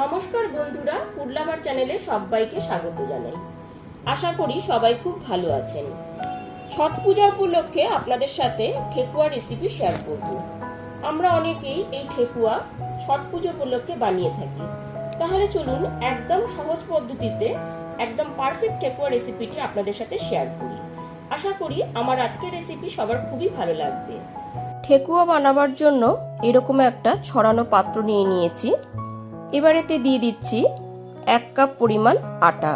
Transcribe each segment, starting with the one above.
নমস্কার বন্ধুরা food lover চ্যানেলে সবাইকে স্বাগত জানাই। আশা করি সবাই খুব ভালো আছেন। ছট পূজা উপলক্ষে আপনাদের সাথে ঠেকুয়া রেসিপি শেয়ার করব। আমরা অনেকেই এই ঠেকুয়া ছট পুজো উপলক্ষে বানিয়ে থাকি। তাহলে চলুন একদম সহজ পদ্ধতিতে একদম পারফেক্ট ঠেকুয়া রেসিপিটি আপনাদের সাথে শেয়ার করি। আশা করি আমার আজকের রেসিপি সবার খুবই ভালো লাগবে। ঠেকুয়া বানাবার জন্য এরকম একটা ছড়ানো পাত্র নিয়ে নিয়েছি। এবার এতে দিয়ে দিচ্ছি এক কাপ পরিমাণ আটা।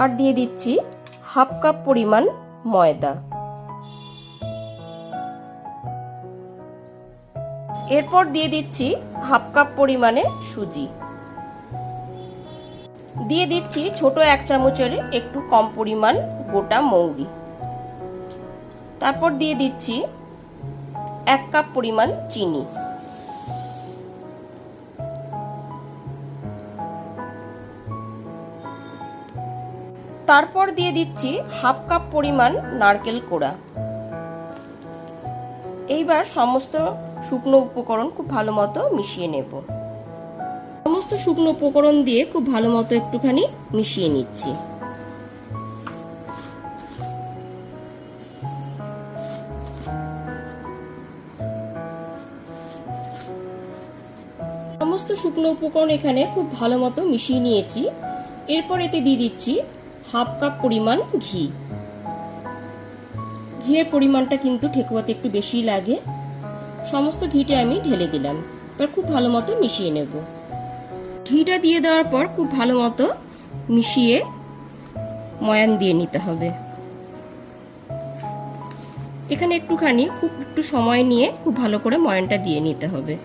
আর দিয়ে দিচ্ছি হাফ কাপ পরিমাণ ময়দা। এরপর দিয়ে দিচ্ছি হাফ কাপ পরিমাণে সুজি। দিয়ে দিচ্ছি ছোট এক চামচের একটু কম পরিমাণ গোটা মৌরি। তারপর দিয়ে দিচ্ছি এক কাপ পরিমাণ চিনি। তারপর দিয়ে দিচ্ছি হাফ কাপ পরিমাণ নারকেল কোড়া। এইবার সমস্ত শুকনো উপকরণ খুব ভালো মতো মিশিয়ে নেব। সমস্ত শুকনো উপকরণ দিয়ে খুব ভালো মতো একটুখানি মিশিয়ে নিচ্ছি। সমস্ত শুকনো উপকরণ এখানে খুব ভালো মতো মিশিয়ে নিয়েছি। এরপর এতে দিয়ে দিচ্ছি হাফ কাপ পরিমাণ ঘি। ঘিয়ের পরিমাণটা কিন্তু ঠেকুয়াতে একটু বেশি লাগে। সমস্ত ঘিটা আমি ঢেলে দিলাম। এবার খুব ভালো মতো মিশিয়ে নেব। ঘিটা দিয়ে দেওয়ার পর খুব ভালো মতো মিশিয়ে ময়ান দিয়ে নিতে হবে। এখানে একটুখানি খুব একটু সময় নিয়ে খুব ভালো করে ময়ানটা দিয়ে নিতে হবে।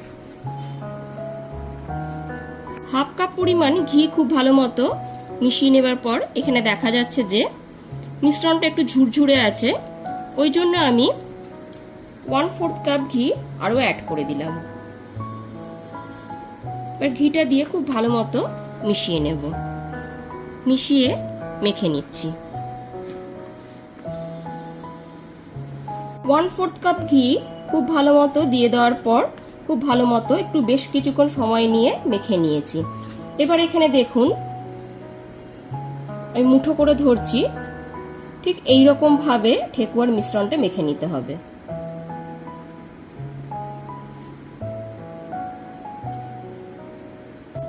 হাফ কাপ পরিমাণ ঘি খুব ভালো মতো মিশিয়ে নেবার পর এখানে দেখা যাচ্ছে যে মিশ্রণটা একটু ঝুরঝুরে আছে। ওই জন্য আমি ওয়ান ফোর্থ কাপ ঘি আরও অ্যাড করে দিলাম। এবার ঘিটা দিয়ে খুব ভালো মতো মিশিয়ে নেব। মিশিয়ে মেখে নিচ্ছি। ওয়ান ফোর্থ কাপ ঘি খুব ভালো মতো দিয়ে দেওয়ার পর খুব ভালো মতো একটু বেশ কিছুক্ষণ সময় নিয়ে মেখে নিয়েছি। এবার এখানে দেখুন আমি মুঠো করে ধরছি। ঠিক এই রকম ভাবে ঠেকুয়ার মিশ্রণটা মেখে নিতে হবে।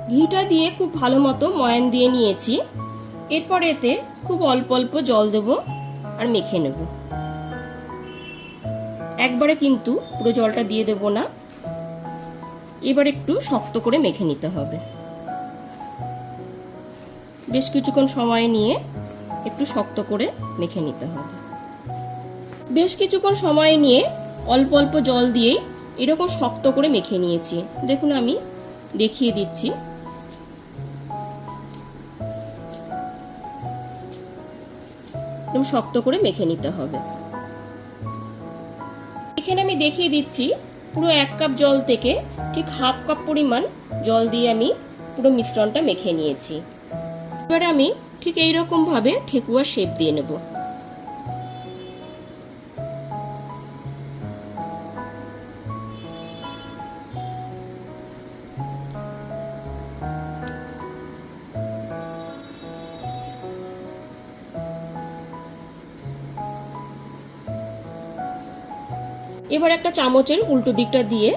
ঘিটা দিয়ে খুব ভালো মতো ময়ান দিয়ে নিয়েছি। এরপর এতে খুব অল্প অল্প জল দেব আর মেখে নেব। একবারে কিন্তু পুরো জলটা দিয়ে দেব না। এবার একটু শক্ত করে মেখে নিতে হবে। বেশ কিছুক্ষণ সময় নিয়ে একটু শক্ত করে মেখে নিতে হবে। বেশ কিছুক্ষণ সময় নিয়ে অল্প অল্প জল দিয়ে এরকম শক্ত করে মেখে নিয়েছি। দেখুন আমি দেখিয়ে দিচ্ছি। শক্ত করে মেখে নিতে হবে। এখানে আমি দেখিয়ে দিচ্ছি পুরো এক কাপ জল থেকে ঠিক হাফ কাপ পরিমাণ জল দিয়ে আমি পুরো মিশ্রণটা মেখে নিয়েছি। এবার আমি ঠিক এই ভাবে ঠেকুয়া শেপ দিয়ে নেব। এবার একটা চামচের উল্টো দিকটা দিয়ে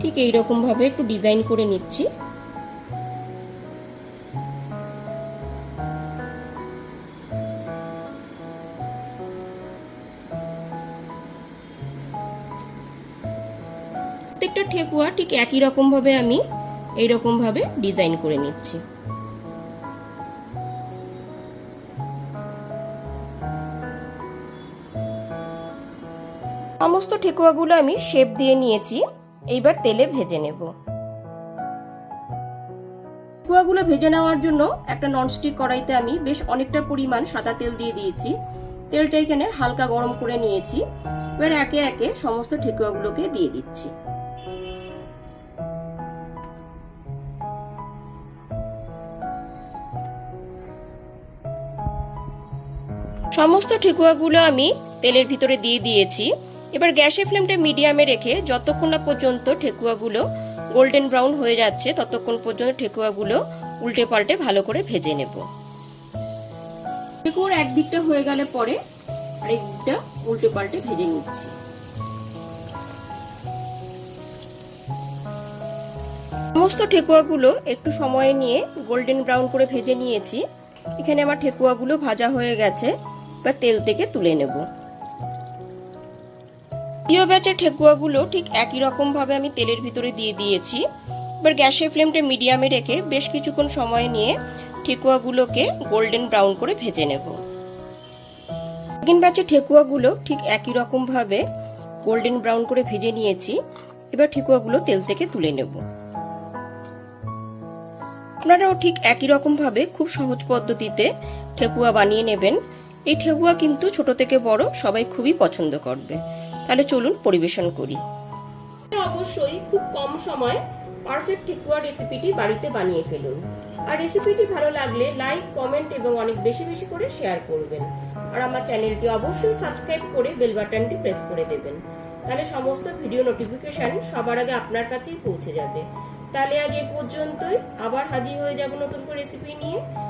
ঠিক এই রকম ভাবে একটু ডিজাইন করে নিচ্ছি। প্রত্যেকটা ঠেকুয়া ঠিক একই রকম ভাবে আমি এই রকম ভাবে ডিজাইন করে নিচ্ছি। সমস্ত ঠেকুয়াগুলো আমি শেপ দিয়ে নিয়েছি, এইবার তেলে ভেজে নেব। ঠেকুয়াগুলো ভেজে নেওয়ার জন্য একটা ননস্টিক কড়াইতে আমি বেশ অনেকটা পরিমাণ সাদা তেল দিয়ে দিয়েছি। তেলটা এখানে হালকা গরম করে নিয়েছি। এবার একে একে সমস্ত ঠেকুয়াগুলোকে দিয়ে দিচ্ছি। সমস্ত ঠেকুয়াগুলো আমি তেলের ভিতরে দিয়ে দিয়েছি। এবার গ্যাসের ফ্লেমটা মিডিয়ামে রেখে যতক্ষণ না পর্যন্ত ঠেকুয়াগুলো গোল্ডেন ব্রাউন হয়ে যাচ্ছে ততক্ষণ পর্যন্ত ঠেকুয়াগুলো উল্টে পাল্টে ভালো করে ভেজে নেব। ঠেকুয়ার একদিকটা হয়ে গেলে পরে আরেক দিকটা উল্টে পাল্টে ভেজে নিচ্ছি। সমস্ত ঠেকুয়াগুলো একটু সময় নিয়ে গোল্ডেন ব্রাউন করে ভেজে নিয়েছি। এখানে আমার ঠেকুয়াগুলো ভাজা হয়ে গেছে। এবার তেল থেকে তুলে নেব। দ্বিতীয় ব্যাচের ঠেকুয়াগুলো ঠিক একই রকম ভাবে আমি তেলের ভিতরে দিয়ে দিয়েছি। এবার গ্যাসের ফ্লেমটা মিডিয়ামে রেখে বেশ কিছুক্ষণ সময় নিয়ে ঠেকুয়াগুলোকে গোল্ডেন ব্রাউন করে ভেজে নেব। সেকেন্ড ব্যাচের ঠেকুয়াগুলো ঠিক একই রকম ভাবে গোল্ডেন ব্রাউন করে ভেজে নিয়েছি। এবার ঠেকুয়াগুলো তেল থেকে তুলে নেব। আপনারাও ঠিক একই রকম ভাবে খুব সহজ পদ্ধতিতে ঠেকুয়া বানিয়ে নেবেন। এই ঠেকুয়া কিন্তু ছোট থেকে বড় সবাই খুবই পছন্দ করবে। তাহলে চলুন পরিবেশন করি। অবশ্যই খুব কম সময় পারফেক্ট ঠেকুয়া রেসিপিটি বাড়িতে বানিয়ে ফেলুন। আর রেসিপিটি ভালো লাগলে লাইক কমেন্ট এবং অনেক বেশি বেশি করে শেয়ার করবেন। আর আমার চ্যানেলটি অবশ্যই সাবস্ক্রাইব করে বেল বাটনটি প্রেস করে দেবেন। তাহলে সমস্ত ভিডিও নোটিফিকেশন সবার আগে আপনার কাছেই পৌঁছে যাবে। তাহলে আজ এ পর্যন্তই। আবার হাজির হয়ে যাব নতুন করে রেসিপি নিয়ে।